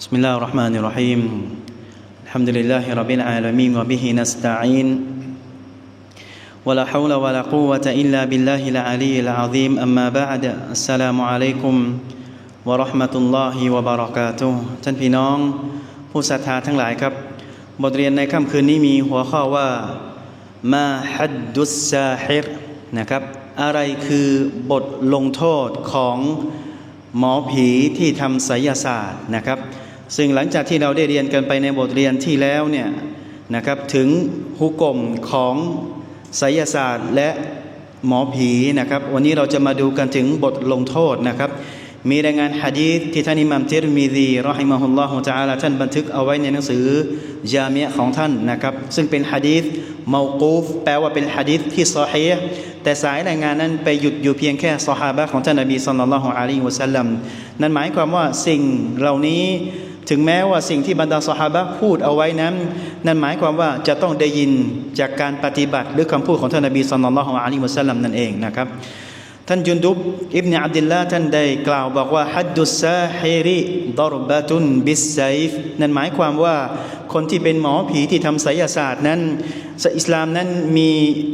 بسم الله الرحمن الرحيم الحمد لله رب العالمين وبه نستعين ولا حول ولا قوة إلا بالله العلي العظيم أما بعد السلام عليكم ورحمة الله وبركاته ท่านพี่น้องผู้ศรัทธาทั้งหลายครับ บทเรียนในค่ำคืนนี้มีหัวข้อว่ามาฮัดดุสซาฮิรนะครับ อะไรคือบทลงโทษของหมอผีที่ทำไสยศาสตร์นะครับ ซึ่งหลังจากที่เราได้เรียนกันไปในบทเรียนที่แล้วเนี่ยนะครับถึงฮุกกลมของไสยศาสตร์และหมอผีนะครับวันนี้เราจะมาดูกันถึงบทลงโทษนะครับมีรายงานฮะดีษที่ท่านอิหมัมติรมีดีรอฮิมะฮุลลอฮุตะอาลาท่านบันทึกเอาไว้ในหนังสือจามียะของท่านนะครับซึ่งเป็นฮะดีษเมากูฟแปลว่าเป็นฮะดีษที่ซอฮีแต่สายรายงานนั้นไปหยุดอยู่เพียงแค่ซอฮาบะของท่านนบีศ็อลลัลลอฮุอะลัยฮิวะซัลลัมนั่นหมายความว่าสิ่งเหล่านี้ ถึงแม้ว่าสิ่งที่บรรดาสหาบะพูดเอาไว้นั้น นั่นหมายความว่าจะต้องได้ยินจากการปฏิบัติหรือคำพูดของท่านนบีสุลต่านละฮ์อะลัยฮิวะสัลลัมนั่นเองนะครับ ท่านจุนดุบอิบเนอับดิลลาท่านได้กล่าวบอกว่าฮัดดุสซาฮิริดรบะตุนบิสไซฟนั่นหมายความว่าคนที่เป็นหมอผีที่ทำไสยศาสตร์นั้นอิสลามนั้นมี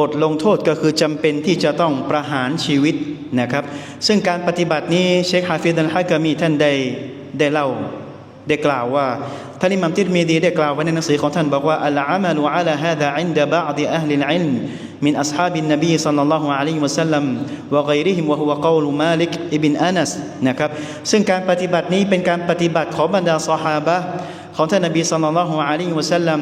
บทลงโทษก็คือจำเป็นที่จะต้องประหารชีวิตนะครับ ซึ่งการปฏิบัตินี้เชคฮาฟิดอัลฮะกามีท่านได้ได้เล่า ได้กล่าวว่าท่านอิหมัมติรมีดีได้กล่าวไว้ในหนังสือของท่านบอกว่าอัลอามัลอะลาฮาดะอินดะบะดิอัลลิลอิลมมินอัศฮาบินนบีศ็อลลัลลอฮุอะลัยฮิวะซัลลัมวะฆอยริฮิมวะฮุวะกอลุมาลิกอิบินอานัสนะครับซึ่งการปฏิบัตินี้เป็นการปฏิบัติของบรรดาซอฮาบะของท่านนบีศ็อลลัลลอฮุอะลัยฮิวะซัลลัม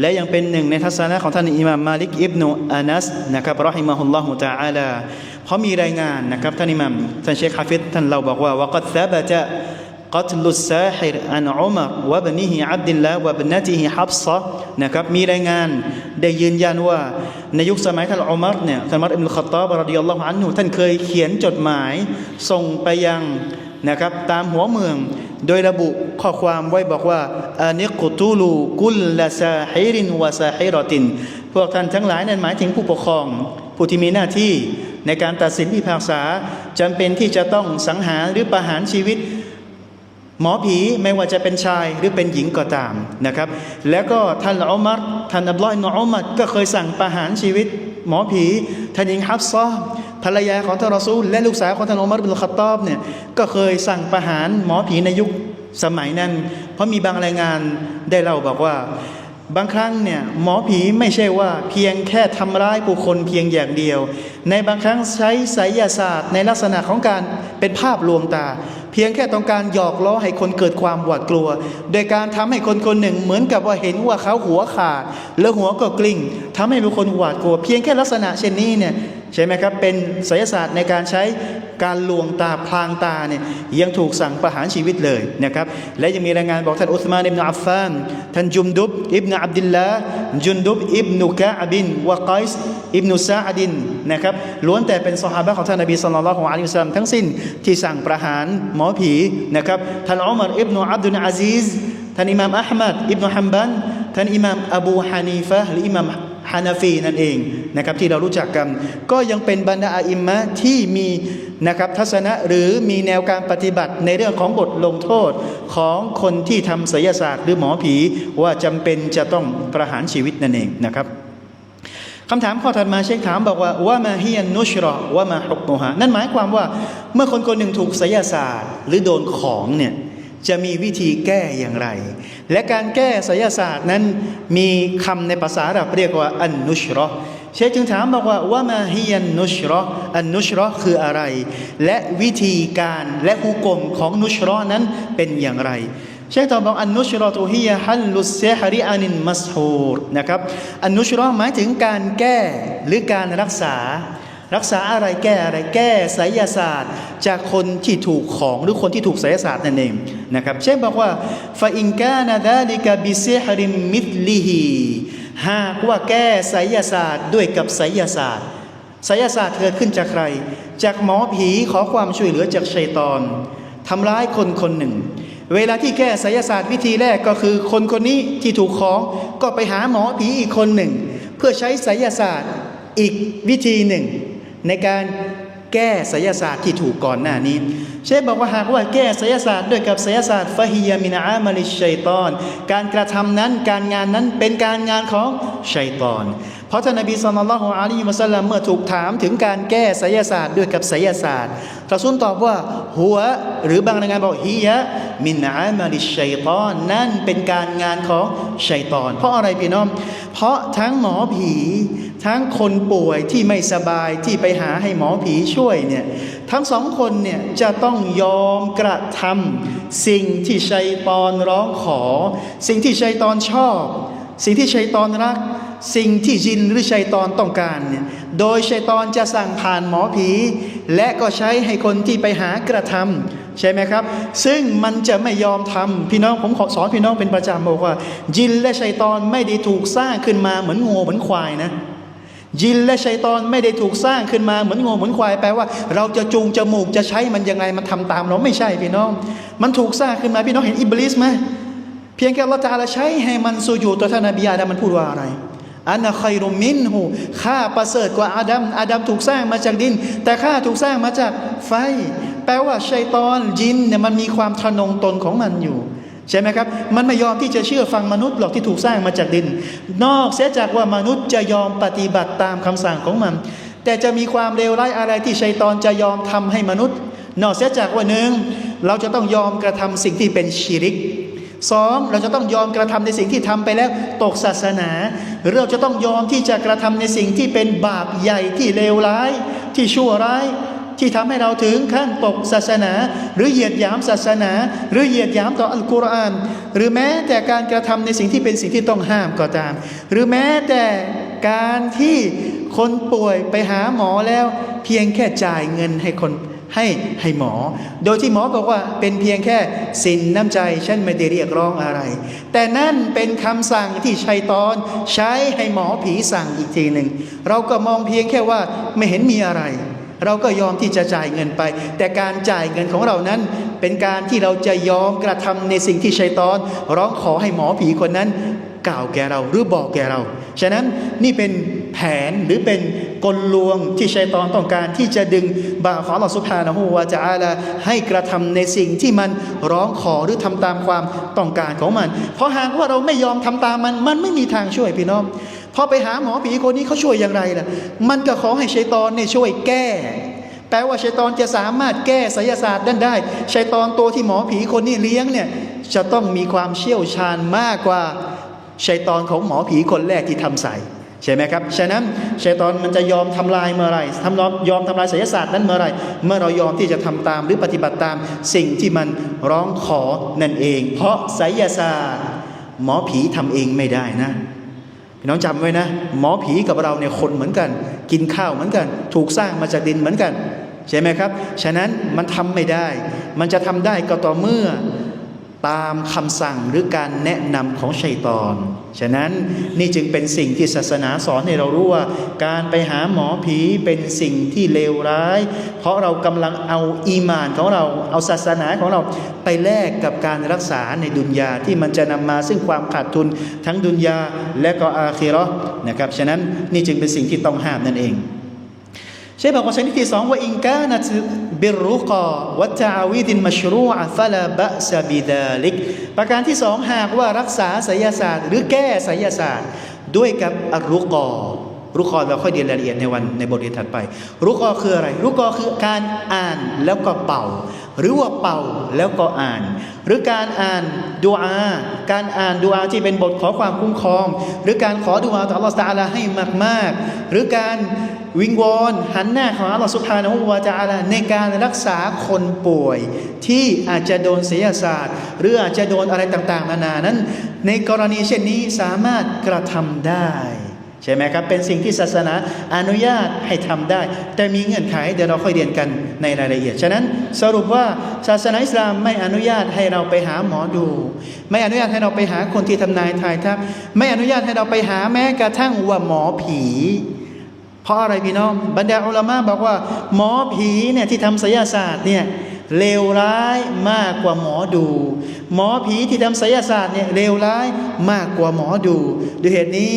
และยังเป็นหนึ่งในทัศนะของท่านอิหม่ามมาลิกอิบนุอานัสนะครับรอฮิมะฮุลลอฮุตะอาลาเพราะมีรายงานนะครับท่านอิหม่ามท่านเชคฮาฟิดท่านเราบอกว่าวะกัดซะบะจะ قتل الساحر عن عمر وابنه عبد الله وابنته حفصة นะครับมีรายงานได้ยืนยันว่าในยุคสมัยท่านอุมัรเนี่ยท่านอุมัรอิบนุลขัตตาบรดิยัลลอฮุอันฮุท่านเคยเขียนจดหมายส่งไปยังนะครับตามหัวเมือง โดยระบุข้อความไว้บอกว่าอานิกุตูลูกุลละซาฮิรินวะซาฮิรอติน พวกท่านทั้งหลายนั้นหมายถึงผู้ปกครอง ผู้ที่มีหน้าที่ในการตัดสินพิพากษาจำเป็นที่จะต้องสังหารหรือประหารชีวิต หมอผีไม่ว่าจะเป็นชายหรือเป็นหญิงก็ตามนะครับ แล้วก็ท่านอุมัรท่านอับลอฮ์อิบนุอุมัรก็เคยสั่งประหารชีวิต หมอผีท่านหญิงฮับซอภรรยาของท่านรอซูลและลูกสาวของท่านอุมัรบินขัตตอบเนี่ยก็เคยสั่งประหารหมอผีในยุคสมัยนั้น เพราะมีบางรายงานได้เล่าบอกว่า บางครั้งเนี่ยหมอผีไม่ใช่ว่าเพียงแค่ทำร้ายผู้คนเพียงอย่างเดียว ในบางครั้งใช้ไสยศาสตร์ ในลักษณะของการเป็นภาพลวงตา เพียงแค่ต้องการหยอกล้อให้คนเกิดความหวาดกลัว โดยการทำให้คนคนหนึ่งเหมือนกับว่าเห็นว่าเขาหัวขาดแล้วหัวก็กลิ้งทำให้บุคคลหวาดกลัว เพียงแค่ลักษณะเช่นนี้เนี่ย ใช่ไหมครับ เป็นไสยศาสตร์ในการใช้การลวงตาพลางตาเนี่ยยังถูกสั่งประหารชีวิตเลยนะครับ และยังมีรายงานบอกท่านอุสมานอิบนาอัฟฟานท่านจุมดุบอิบนาอับดิลลาจุนดุบอิบนุกะอบินวะกอยส์อิบนุซาอดินนะครับล้วนแต่เป็นสหายของท่านนบีสุลต่านลของอัลลอฮฺทั้งสิ้นที่สั่งประหารหมอผีนะครับท่านอุมารอิบนุอับดุลอาซีซท่านอิหม่ามอัลมัดอิบนุฮัมบันท่านอิหม่ามอบูฮานีฟะหรืออิหม่าม ฮานาฟีนั่นเองนะครับที่เรารู้จักกัน ก็ยังเป็นบรรดาอิมมะที่มีนะครับทัศนะหรือมีแนวการปฏิบัติในเรื่องของบทลงโทษของคนที่ทำศิลศาสตร์ หรือหมอผีว่าจำเป็นจะต้องประหารชีวิตนั่นเองนะครับคำถามข้อถัดมาเชคถามบอกว่าว่ามาฮิยันนุชรอว่ามาฮุกโมฮะนั่นหมายความว่าเมื่อคนคนหนึ่งถูกศิลศาสตร์ หรือโดนของเนี่ยจะมีวิธีแก้อย่างไร และการแก้ไสยศาสตร์นั้นมีคำในภาษาอาหรับเรียกว่าอันนุชรอเชคจึงถามบอกว่าว่ามาฮิยันนุชรออันนุชรอคืออะไร และวิธีการและหุกมของนุชรอนั้นเป็นอย่างไร เชคตอบบอกอันนุชรอตุฮิยฮัลลุสเซฮริอานินมัสฮูรนะครับอันนุชรอหมายถึงการแก้หรือการรักษา รักษาอะไรแก้อะไรแก้ไสยศาสตร์ จากคนที่ถูกของหรือคนที่ถูกไสยศาสตร์นั่นเองนะครับ เช่นบอกว่าฟาอินกานาดาลิกาบิเซฮริมมิดลิฮีหากว่าแก้ไสยศาสตร์ด้วยกับไสยศาสตร์ไสยศาสตร์เกิดขึ้นจากใคร จากหมอผีขอความช่วยเหลือจากชัยตอนทำร้ายคนคนหนึ่ง เวลาที่แก้ไสยศาสตร์วิธีแรกก็คือ คนคนนี้ที่ถูกของก็ไปหาหมอผีอีกคนหนึ่ง เพื่อใช้ไสยศาสตร์อีกวิธีหนึ่ง ในการแก้ไสยศาสตร์ที่ถูกก่อนหน้านี้ เชฟบอกว่าหากว่าแก้ไสยศาสตร์ด้วยกับไสยศาสตร์ฟะฮียมินาอามาลิชัยตอน การกระทำนั้นการงานนั้นเป็นการงานของชัยตอน เพราะท่านนบีสุลต่านละฮ์อะลัยฮิวะสัลลัมเมื่อถูกถามถึงการแก้ไสยศาสตร์ด้วยกับไสยศาสตร์รอซูลตอบว่าหัวหรือบางรายงานบอกฮียะมินอามาลิชัยตอนนั่นเป็นการงานของชัยตอน เพราะอะไรพี่น้อง เพราะทั้งหมอผี ทั้งคนป่วยที่ไม่สบายที่ไปหาให้หมอผีช่วยเนี่ยทั้งสองคนเนี่ยจะต้องยอมกระทำสิ่งที่ชัยตอนร้องขอ สิ่งที่ชัยตอนชอบ สิ่งที่ชัยตอนรัก สิ่งที่จินหรือชัยตอนต้องการเนี่ยโดยชัยตอนจะสั่งผ่านหมอผี และก็ใช้ให้คนที่ไปหากระทำใช่ไหมครับ ซึ่งมันจะไม่ยอมทำพี่น้องผมขอสอนพี่น้องเป็นประจำบอกว่า จินและชัยตอนไม่ได้ถูกสร้างขึ้นมาเหมือนงูเหมือนควายนะ ยินและชัยตอนไม่ได้ถูกสร้างขึ้นมาเหมือนงูเหมือนควายแปลว่า เราจะจูงจมูกจะใช้มันยังไงมันทำตามเราไม่ใช่พี่น้อง มันถูกสร้างขึ้นมาพี่น้องเห็นอิบลิสไหมเพียงแค่เราจะใช้ให้มันสูญูตัวท่านนบีอาดัมมันพูดว่าอะไรอันนะคอยรุมินหูข้าประเสริฐกว่าอาดัมอาดัมถูกสร้างมาจากดิน แต่ข้าถูกสร้างมาจากไฟ แปลว่าชัยตอนยินเนี่ยมันมีความทะนงตนของมันอยู่ ใช่ไหมครับ มันไม่ยอมที่จะเชื่อฟังมนุษย์หรอกที่ถูกสร้างมาจากดิน นอกเสียจากว่ามนุษย์จะยอมปฏิบัติตามคำสั่งของมัน แต่จะมีความเลวร้ายอะไรที่ชัยตอนจะยอมทำให้มนุษย์ นอกเสียจากว่าหนึ่งเราจะต้องยอมกระทำสิ่งที่เป็นชิริกสองเราจะต้องยอมกระทำในสิ่งที่ทำไปแล้วตกศาสนาหรือเราจะต้องยอมที่จะกระทำในสิ่งที่เป็นบาปใหญ่ที่เลวร้ายที่ชั่วร้าย ที่ทำให้เราถึงขั้นตกศาสนา หรือเหยียดหยามศาสนา หรือเหยียดหยามต่ออัลกุรอาน หรือแม้แต่การกระทำในสิ่งที่เป็นสิ่งที่ต้องห้ามก็ตาม หรือแม้แต่การที่คนป่วยไปหาหมอแล้ว เพียงแค่จ่ายเงินให้คนให้ให้หมอ โดยที่หมอบอกว่าเป็นเพียงแค่สินน้ำใจฉันไม่ได้เรียกร้องอะไร แต่นั่นเป็นคำสั่งที่ชัยตอน ใช้ให้หมอผีสั่งอีกทีหนึ่ง เราก็มองเพียงแค่ว่าไม่เห็นมีอะไร เราก็ยอมที่จะจ่ายเงินไป แต่การจ่ายเงินของเรานั้น เป็นการที่เราจะยอมกระทำในสิ่งที่ชัยตอน ร้องขอให้หมอผีคนนั้น กล่าวแก่เราหรือบอกแก่เรา ฉะนั้นนี่เป็นแผนหรือเป็นกลลวงที่ชัยตอนต้องการที่จะดึงบ่าวของอัลอฮฺสุบฮานะฮูวาจะอาลาให้กระทำในสิ่งที่มันร้องขอหรือทำตามความต้องการของมัน เพราะหากว่าเราไม่ยอมทำตามมัน มันไม่มีทางช่วยพี่น้อง อไปหาหมอผีคนนี้เขาช่วยอย่างไรล่ะ มันก็ขอให้ชัยตอนเนี่ยช่วยแก้ แปลว่าชัยตอนจะสามารถแก้ไสยศาสตร์นั้นได้ชัยตอนตัวที่หมอผีคนนี้เลี้ยงเนี่ยจะต้องมีความเชี่ยวชาญมากกว่าชัยตอนของหมอผีคนแรกที่ทำใส่ใช่ไหมครับ ฉะนั้นชัยตอนมันจะยอมทำลายเมื่อไรทำยอมยอมทำลายไสยศาสตร์นั้นเมื่อไรเมื่อเรายอมที่จะทำตามหรือปฏิบัติตามสิ่งที่มันร้องขอนั่นเอง เพราะไสยศาสตร์ หมอผีทำเองไม่ได้นะ พี่น้องจำไว้นะ หมอผีกับเราเนี่ยคนเหมือนกัน กินข้าวเหมือนกัน ถูกสร้างมาจากดินเหมือนกัน ใช่ไหมครับ ฉะนั้นมันทำไม่ได้ มันจะทำได้ก็ต่อเมื่อ ตามคำสั่งหรือการแนะนำของชัยตอน ฉะนั้นนี่จึงเป็นสิ่งที่ศาสนาสอนให้เรารู้ว่า การไปหาหมอผีเป็นสิ่งที่เลวร้าย เพราะเรากำลังเอาอีมานของเราเอาศาสนาของเราไปแลกกับการรักษาในดุนยาที่มันจะนำมาซึ่งความขาดทุนทั้งดุนยาและก็อาคีราะห์นะครับ ฉะนั้นนี่จึงเป็นสิ่งที่ต้องห้ามนั่นเองใช่บอกว่าชนิดที่สองว่าอินกานัตบิรุกอวัตอาวิดินมัชรูอะ ฟะลาบะซาบิดาลิกประการที่สองหากว่ารักษาไสยศาสตร์ หรือแก้ไสยศาสตร์ ด้วยกับอัรุกอ รุกอเราค่อยเรียนรายละเอียดในวันในบทเรียนถัดไป รุกอคืออะไร รุกอคือการอ่านแล้วก็เป่า หรือว่าเป่าแล้วก็อ่าน หรือการอ่านดูอา การอ่านดูอาที่เป็นบทขอความคุ้มครอง หรือการขอดูอาต่ออัลลอฮฺตาลาให้มากๆ หรือการวิงวอนหันหน้าของอัลลอฮฺสุบฮานะฮูวาตะอาลาในการรักษาคนป่วย ที่อาจจะโดนเสียศาสตร์ หรืออาจจะโดนอะไรต่างๆนานานั้น ในกรณีเช่นนี้สามารถกระทำได้ ใช่ไหมครับ เป็นสิ่งที่ศาสนาอนุญาตให้ทำได้ แต่มีเงื่อนไขเดี๋ยวเราค่อยเรียนกันในรายละเอียด ฉะนั้นสรุปว่าศาสนาอิสลามไม่อนุญาตให้เราไปหาหมอดู ไม่อนุญาตให้เราไปหาคนที่ทำนายทายทักไม่อนุญาตให้เราไปหาแม้กระทั่งว่าหมอผี เพราะอะไรพี่น้องบรรดาอุลามะบอกว่า หมอผีเนี่ยที่ทำไสยศาสตร์เนี่ยเลวร้ายมากกว่าหมอดู หมอผีที่ทำไสยศาสตร์เนี่ยเลวร้ายมากกว่าหมอดูด้วยเหตุนี้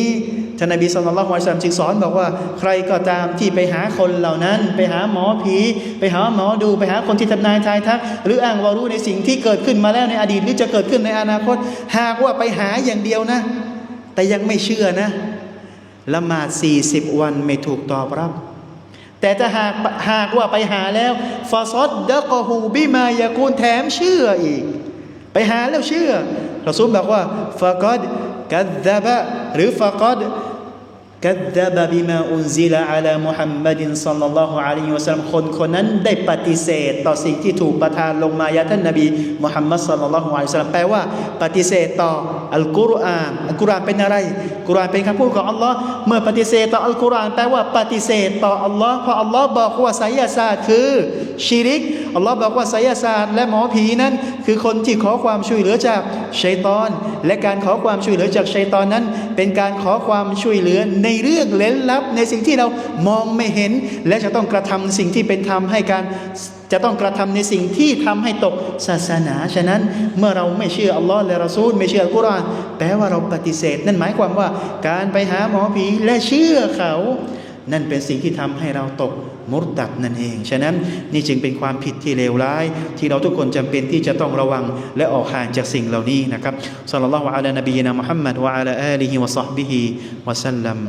ท่านนบีสุลต่านละฮ์วะซัมจึงสอนบอกว่าใครก็ตามที่ไปหาคนเหล่านั้น ไปหาหมอผี ไปหาหมอดูไปหาคนที่ทำนายทายทัก หรืออ้างว่ารู้ในสิ่งที่เกิดขึ้นมาแล้วในอดีตหรือจะเกิดขึ้นในอนาคต หากว่าไปหาอย่างเดียวนะ แต่ยังไม่เชื่อนะละหมาด40 วันไม่ถูกตอบรับ แต่ถ้าหากหากว่าไปหาแล้วฟาซอดดะกอฮูบิมายากูลแถมเชื่ออีก ไปหาแล้วเชื่อเราซูลบอกว่าฟากอดกัดดะบะ หรือฟากอด กัดดะบะบิมาอุนซิลอะลามุฮัมมัดินซัลลัลลอฮุอะลัยฮิวะซัลลัมคนคนนั้นได้ปฏิเสธต่อสิ่งที่ถูกประทานลงมายาท่านนบีมุฮัมมัดซัลลัลลอฮุอะลัยฮิวะซัลลัมแปลว่าปฏิเสธต่ออัลกุรอานอัลกุรอานเป็นอะไรกุรอานเป็นคำพูดของอัลลอฮ์เมื่อปฏิเสธต่ออัลกุรอานแปลว่าปฏิเสธต่ออัลลอฮ์เพราะอัลลอฮ์บอกว่าไสยศาสตร์คือชิริกอัลลอฮ์บอกว่าไสยศาสตร์และหมอผีนั้น คือคนที่ขอความช่วยเหลือจากชัยตอน และการขอความช่วยเหลือจากชัยตอนนั้น เป็นการขอความช่วยเหลือในเรื่องเล้นลับ ในสิ่งที่เรามองไม่เห็น และจะต้องกระทำสิ่งที่เป็นธรรมให้การจะต้องกระทำในสิ่งที่ทำให้ตกศาสนาฉะนั้นเมื่อเราไม่เชื่ออัลลอฮ์และรอซูลไม่เชื่ออัลกุรอานแปลว่าเราปฏิเสธ นั่นหมายความว่าการไปหาหมอผีและเชื่อเขา นั่นเป็นสิ่งที่ทำให้เราตก มุรตัดนั่นเอง ฉะนั้นนี่จึงเป็นความผิดที่เลวร้าย ที่เราทุกคนจำเป็นที่จะต้องระวังและออกห่างจากสิ่งเหล่านี้นะครับสัลลัลลอฮุอะลัยนบีนะมุฮัมมัดวะอะลาอาลีฮิวะซอฮบิฮิวะสัลลัม